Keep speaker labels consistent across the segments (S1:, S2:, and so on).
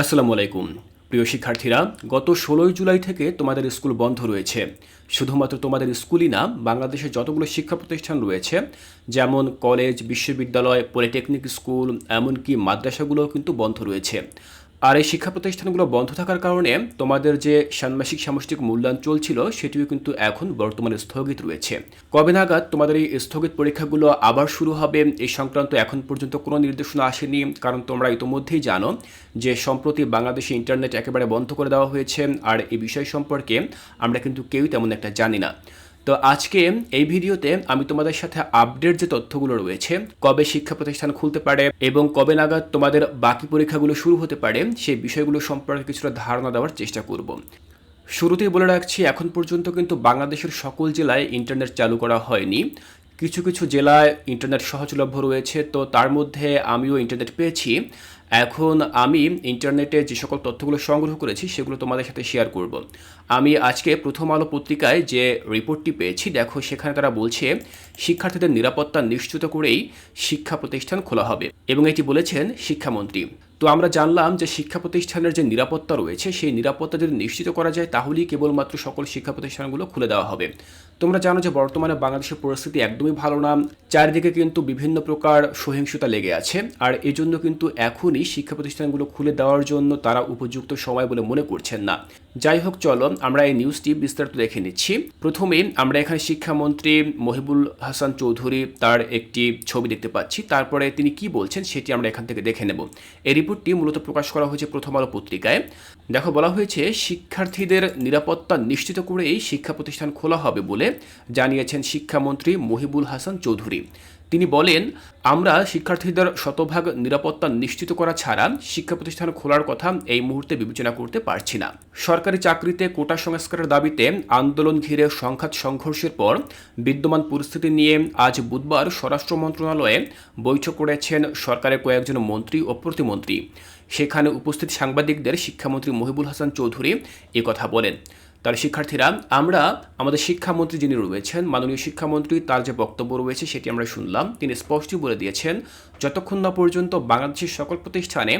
S1: আসসালামু আলাইকুম প্রিয় শিক্ষার্থীরা গত ষোলোই জুলাই থেকে তোমাদের স্কুল বন্ধ রয়েছে শুধুমাত্র তোমাদের স্কুলই না বাংলাদেশের যতগুলো শিক্ষা প্রতিষ্ঠান রয়েছে যেমন কলেজ বিশ্ববিদ্যালয় পলিটেকনিক স্কুল এমনকি মাদ্রাসাগুলোও কিন্তু বন্ধ রয়েছে আর এই শিক্ষা প্রতিষ্ঠানগুলো বন্ধ থাকার কারণে তোমাদের যে ষান্মাসিক সামষ্টিক মূল্যায়ন চলছিল সেটিও কিন্তু এখন বর্তমানে স্থগিত রয়েছে কবে নাগাদ তোমাদের এই স্থগিত পরীক্ষাগুলো আবার শুরু হবে এই সংক্রান্ত এখন পর্যন্ত কোনো নির্দেশনা আসেনি কারণ তোমরা ইতোমধ্যেই জানো যে সম্প্রতি বাংলাদেশে ইন্টারনেট একেবারে বন্ধ করে দেওয়া হয়েছে আর এই বিষয় সম্পর্কে আমরা কিন্তু কেউই তেমন একটা জানি না তো আজকে এই ভিডিওতে আমি তোমাদের সাথে আপডেট যে তথ্যগুলো রয়েছে কবে শিক্ষা প্রতিষ্ঠান খুলতে পারে এবং কবে নাগাদ তোমাদের বাকি পরীক্ষাগুলো শুরু হতে পারে সেই বিষয়গুলো সম্পর্কে কিছুটা ধারণা দেওয়ার চেষ্টা করব শুরুতেই বলে রাখছি এখন পর্যন্ত কিন্তু বাংলাদেশের সকল জেলায় ইন্টারনেট চালু করা হয়নি কিছু কিছু জেলায় ইন্টারনেট সহজলভ্য রয়েছে তো তার মধ্যে আমিও ইন্টারনেট পেয়েছি এখন আমি ইন্টারনেটে যে সকল তথ্যগুলো সংগ্রহ করেছি সেগুলো তোমাদের সাথে শেয়ার করব আমি আজকে প্রথম আলো পত্রিকায় যে রিপোর্টটি পেয়েছি দেখো সেখানে তারা বলছে শিক্ষার্থীদের নিরাপত্তা নিশ্চিত করেই শিক্ষা প্রতিষ্ঠান খোলা হবে এবং এটি বলেছেন শিক্ষামন্ত্রী তো আমরা জানলাম যে শিক্ষা প্রতিষ্ঠানের যে নিরাপত্তা রয়েছে সেই নিরাপত্তা যদি নিশ্চিত করা যায় তাহলেই কেবলমাত্র সকল শিক্ষা প্রতিষ্ঠানগুলো খুলে দেওয়া হবে তোমরা জানো যে বর্তমানে বাংলাদেশের পরিস্থিতি একদমই ভালো না চারিদিকে কিন্তু বিভিন্ন প্রকার সহিংসতা লেগে আছে আর এজন্য কিন্তু এখনই শিক্ষা প্রতিষ্ঠানগুলো খুলে দেওয়ার জন্য তারা উপযুক্ত সময় বলে মনে করছেন না যাই হোক চলো আমরা এই নিউজটি বিস্তারিত দেখে নিচ্ছি প্রথমে আমরা এখানে শিক্ষামন্ত্রী মহিবুল হাসান চৌধুরী তার একটি ছবি দেখতে পাচ্ছি তারপরে তিনি কি বলছেন সেটি আমরা এখান থেকে দেখে নেব এই রিপোর্টটি মূলত প্রকাশ করা হয়েছে প্রথম আলো পত্রিকায় দেখো বলা হয়েছে শিক্ষার্থীদের নিরাপত্তা নিশ্চিত করেই শিক্ষা প্রতিষ্ঠান খোলা হবে বলে জানিয়েছেন শিক্ষামন্ত্রী মহিবুল হাসান চৌধুরী তিনি বলেন আমরা শিক্ষার্থীদের শতভাগ নিরাপত্তা নিশ্চিত করা ছাড়া শিক্ষা প্রতিষ্ঠান খোলার কথা এই মুহূর্তে বিবেচনা করতে পারছি না সরকারি চাকরিতে কোটা সংস্কারের দাবিতে আন্দোলন ঘিরে সংঘাত সংঘর্ষের পর বিদ্যমান পরিস্থিতি নিয়ে আজ বুধবার স্বরাষ্ট্র মন্ত্রণালয়ে বৈঠক করেছেন সরকারের কয়েকজন মন্ত্রী ও প্রতিমন্ত্রী সেখানে উপস্থিত সাংবাদিকদের শিক্ষামন্ত্রী মহিবুল হাসান চৌধুরী কথা বলেন তাহলে শিক্ষার্থীরা আমরা আমাদের শিক্ষামন্ত্রী যিনি রয়েছেন মাননীয় শিক্ষামন্ত্রী তার যে বক্তব্য রয়েছে সেটি আমরা শুনলাম তিনি স্পষ্টই বলে দিয়েছেন যতক্ষণ না পর্যন্ত বাংলাদেশের সকল প্রতিষ্ঠানে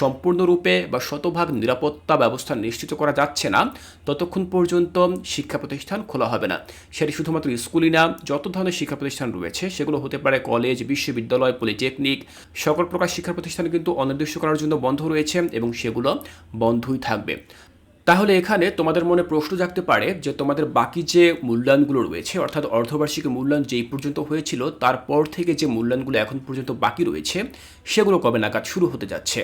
S1: সম্পূর্ণরূপে বা শতভাগ নিরাপত্তা ব্যবস্থা নিশ্চিত করা যাচ্ছে না ততক্ষণ পর্যন্ত শিক্ষা প্রতিষ্ঠান খোলা হবে না সেটি শুধুমাত্র স্কুলই না যত ধরনের শিক্ষা প্রতিষ্ঠান রয়েছে সেগুলো হতে পারে কলেজ বিশ্ববিদ্যালয় পলিটেকনিক সকল প্রকার শিক্ষা প্রতিষ্ঠান কিন্তু অনির্দিষ্ট করার জন্য বন্ধ রয়েছে এবং সেগুলো বন্ধই থাকবে তাহলে এখানে তোমাদের মনে প্রশ্ন জাগতে পারে যে তোমাদের বাকি যে মূল্যায়নগুলো রয়েছে অর্থাৎ অর্ধবার্ষিকী মূল্যায়ন যেই পর্যন্ত হয়েছিল তারপর থেকে যে মূল্যায়নগুলো এখন পর্যন্ত বাকি রয়েছে সেগুলো কবে নাগাদ শুরু হতে যাচ্ছে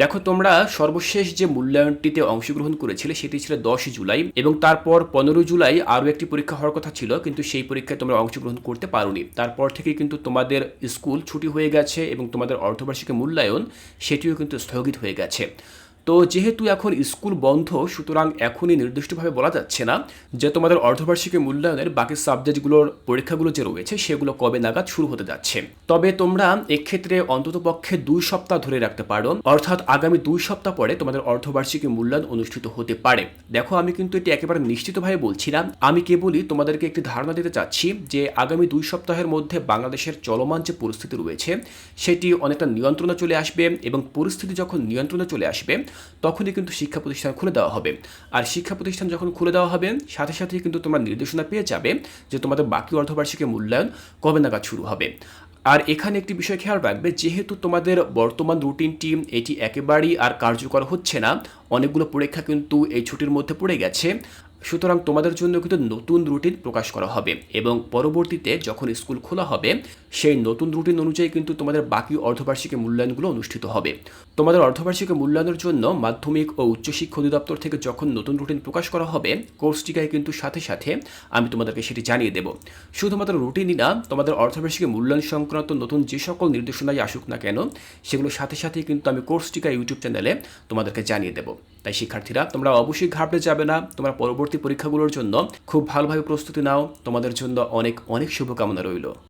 S1: দেখো তোমরা সর্বশেষ যে মূল্যায়নটিতে অংশগ্রহণ করেছিলে সেটি ছিল দশই জুলাই এবং তারপর পনেরো জুলাই আরও একটি পরীক্ষা হওয়ার কথা ছিল কিন্তু সেই পরীক্ষায় তোমরা অংশগ্রহণ করতে পারোনি তারপর থেকে কিন্তু তোমাদের স্কুল ছুটি হয়ে গেছে এবং তোমাদের অর্ধবার্ষিকী মূল্যায়ন সেটিও কিন্তু স্থগিত হয়ে গেছে তো যেহেতু এখন স্কুল বন্ধ সুতরাং এখনই নির্দিষ্টভাবে বলা যাচ্ছে না যে তোমাদের অর্ধবার্ষিকী মূল্যায়নের বাকি সাবজেক্টগুলোর পরীক্ষাগুলো যে রয়েছে সেগুলো কবে নাগাদ শুরু হতে যাচ্ছে তবে তোমরা এক্ষেত্রে অন্ততপক্ষে দুই সপ্তাহ ধরে রাখতে পারো অর্থাৎ আগামী দুই সপ্তাহ পরে তোমাদের অর্ধবার্ষিকী মূল্যায়ন অনুষ্ঠিত হতে পারে দেখো আমি কিন্তু এটি একেবারে নিশ্চিতভাবে বলছি না আমি কেবলই তোমাদেরকে একটি ধারণা দিতে চাচ্ছি যে আগামী দুই সপ্তাহের মধ্যে বাংলাদেশের চলমান যে পরিস্থিতি রয়েছে সেটি অনেকটা নিয়ন্ত্রণে চলে আসবে এবং পরিস্থিতি যখন নিয়ন্ত্রণে চলে আসবে তখনই কিন্তু শিক্ষা প্রতিষ্ঠান খুলে দেওয়া হবে আর শিক্ষা প্রতিষ্ঠান যখন খুলে দেওয়া হবে সাথে সাথেই কিন্তু তোমরা নির্দেশনা পেয়ে যাবে যে তোমাদের বাকি অর্ধবার্ষিকের মূল্যায়ন কবে নাগাদ শুরু হবে আর এখানে একটি বিষয় খেয়াল রাখবে যেহেতু তোমাদের বর্তমান রুটিনটি এটি একেবারেই আর কার্যকর হচ্ছে না অনেকগুলো পরীক্ষা কিন্তু এই ছুটির মধ্যে পড়ে গেছে সুতরাং তোমাদের জন্য কিন্তু নতুন রুটিন প্রকাশ করা হবে এবং পরবর্তীতে যখন স্কুল খোলা হবে সেই নতুন রুটিন অনুযায়ী কিন্তু তোমাদের বাকি অর্ধবার্ষিকী মূল্যায়নগুলো অনুষ্ঠিত হবে তোমাদের অর্ধবার্ষিকী মূল্যায়নের জন্য মাধ্যমিক ও উচ্চশিক্ষা অধিদপ্তর থেকে যখন নতুন রুটিন প্রকাশ করা হবে কোর্সটিকায় কিন্তু সাথে সাথে আমি তোমাদেরকে সেটি জানিয়ে দেব শুধুমাত্র রুটিনই না তোমাদের অর্ধবার্ষিকী মূল্যায়ন সংক্রান্ত নতুন যে সকল নির্দেশনাই আসুক না কেন সেগুলোর সাথে সাথে কিন্তু আমি কোর্সটিকা ইউটিউব চ্যানেলে তোমাদেরকে জানিয়ে দেবো তাই শিক্ষার্থীরা তোমরা অবশ্যই ঘাবড়ে যাবে না তোমরা পরবর্তী পরীক্ষাগুলোর জন্য খুব ভালোভাবে প্রস্তুতি নাও তোমাদের জন্য অনেক অনেক শুভকামনা রইল